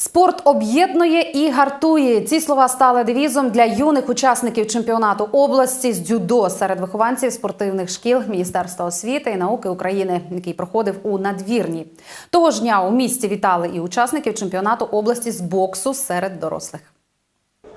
Спорт об'єднує і гартує. Ці слова стали девізом для юних учасників чемпіонату області з дзюдо серед вихованців спортивних шкіл Міністерства освіти і науки України, який проходив у надвірні. Того ж дня у місті вітали і учасників чемпіонату області з боксу серед дорослих.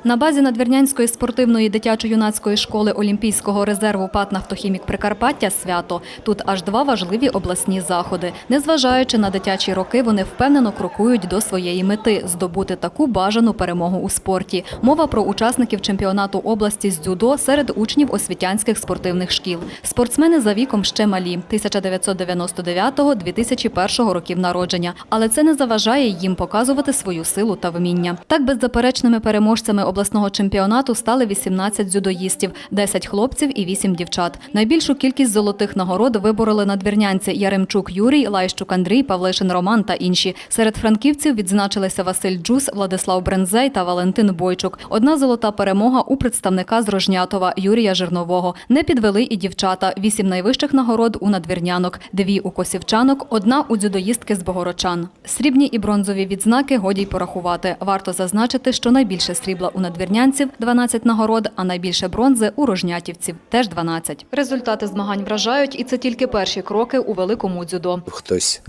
На базі Надвірнянської спортивної дитячо-юнацької школи Олімпійського резерву ПАТ «Нафтохімік Прикарпаття» свято. Тут аж два важливі обласні заходи. Незважаючи на дитячі роки, вони впевнено крокують до своєї мети – здобути таку бажану перемогу у спорті. Мова про учасників чемпіонату області з дзюдо серед учнів освітянських спортивних шкіл. Спортсмени за віком ще малі – 1999-2001 років народження. Але це не заважає їм показувати свою силу та вміння. Так беззаперечними переможцями обласного чемпіонату стали 18 дзюдоїстів, 10 хлопців і 8 дівчат. Найбільшу кількість золотих нагород вибороли надвірнянці Яремчук Юрій, Лайщук Андрій, Павлишин Роман та інші. Серед франківців відзначилися Василь Джус, Владислав Брензей та Валентин Бойчук. Одна золота перемога у представника з Рожнятова Юрія Жирнового. Не підвели і дівчата. Вісім найвищих нагород у надвірнянок, дві у косівчанок, одна у дзюдоїстки з Богородчан. Срібні і бронзові відзнаки годі й порахувати. Варто зазначити, що найбільше срібла у надвірнянців – 12 нагород, а найбільше бронзи у рожнятівців – теж 12. Результати змагань вражають, і це тільки перші кроки у великому дзюдо. Хтось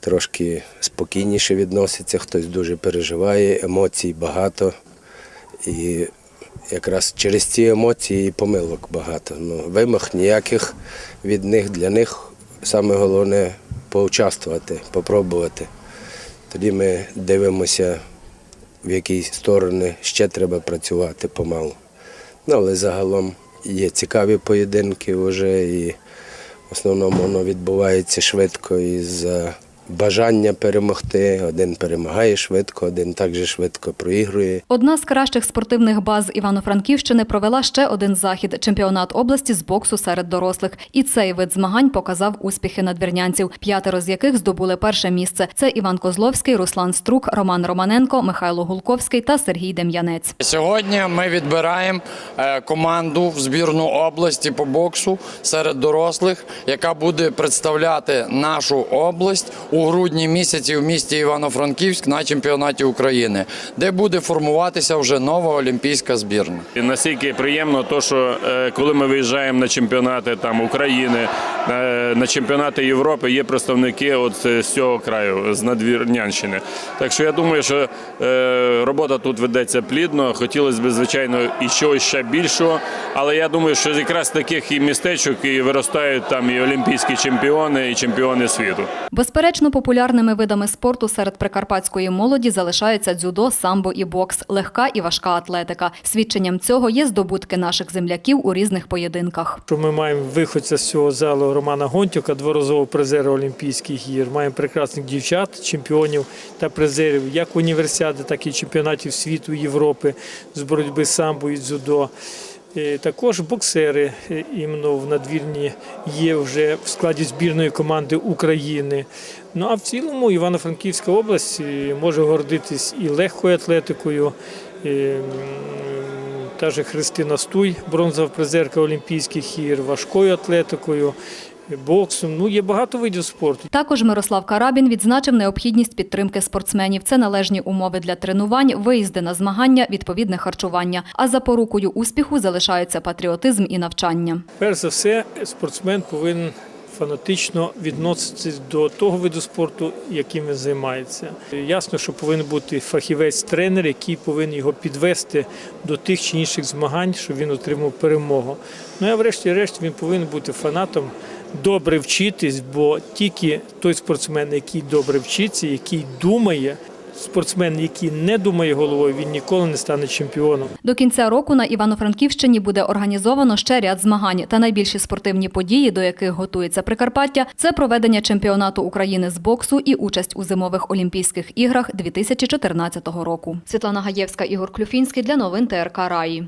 трошки спокійніше відноситься, хтось дуже переживає, емоцій багато. І якраз через ці емоції і помилок багато. Ну, вимог ніяких від них для них саме головне поучаствувати, попробувати. Тоді ми дивимося, в якійсь сторони ще треба працювати помалу. Ну, але загалом є цікаві поєдинки вже і в основному воно відбувається швидко із бажання перемогти. Один перемагає швидко, один також швидко проігрує. Одна з кращих спортивних баз Івано-Франківщини провела ще один захід – чемпіонат області з боксу серед дорослих. І цей вид змагань показав успіхи надвірнянців, п'ятеро з яких здобули перше місце. Це Іван Козловський, Руслан Струк, Роман Романенко, Михайло Гулковський та Сергій Дем'янець. Сьогодні ми відбираємо е, команду в збірну області по боксу серед дорослих, яка буде представляти нашу область у грудні місяці в місті Івано-Франківськ на чемпіонаті України, де буде формуватися вже нова олімпійська збірна. І Настільки приємно, то що е, коли ми виїжджаємо на чемпіонати там України, е, на чемпіонати Європи, є представники от е, з цього краю, з Надвірнянщини. Так що я думаю, що робота тут ведеться плідно. Хотілося б, звичайно, і чогось ще більшого. Але я думаю, що якраз таких і містечок і виростають там і олімпійські чемпіони, і чемпіони світу. Безперечно, популярними видами спорту серед прикарпатської молоді залишаються дзюдо, самбо і бокс, легка і важка атлетика. Свідченням цього є здобутки наших земляків у різних поєдинках. Ми маємо виходця з цього залу Романа Гонтюка, дворазового призера Олімпійських ігор. Маємо прекрасних дівчат, чемпіонів та призерів як універсіади, так і чемпіонатів світу Європи з боротьби самбо і дзюдо. Е, Також боксери е, іменно в надвірні є вже в складі збірної команди України. Ну а в цілому Івано-Франківська область е, може гордитись і легкою атлетикою. І, Та же Христина Стуй, бронзова призерка Олімпійських ігор, важкою атлетикою, боксом. Ну, є багато видів спорту. Також Мирослав Карабін відзначив необхідність підтримки спортсменів. Це належні умови для тренувань, виїзди на змагання, відповідне харчування. А запорукою успіху залишаються патріотизм і навчання. Перш за все, спортсмен повинен фанатично відноситись до того виду спорту, яким він займається. Ясно, що повинен бути фахівець-тренер, який повинен його підвести до тих чи інших змагань, щоб він отримав перемогу. Ну а врешті-решт він повинен бути фанатом, добре вчитись, бо тільки той спортсмен, який добре вчиться, який думає. Спортсмен, який не думає головою, він ніколи не стане чемпіоном. До кінця року на Івано-Франківщині буде організовано ще ряд змагань. Та найбільші спортивні події, до яких готується Прикарпаття, це проведення чемпіонату України з боксу і участь у зимових Олімпійських іграх 2014 року. Світлана Гаєвська, Ігор Клюфінський для новин ТРК Раї.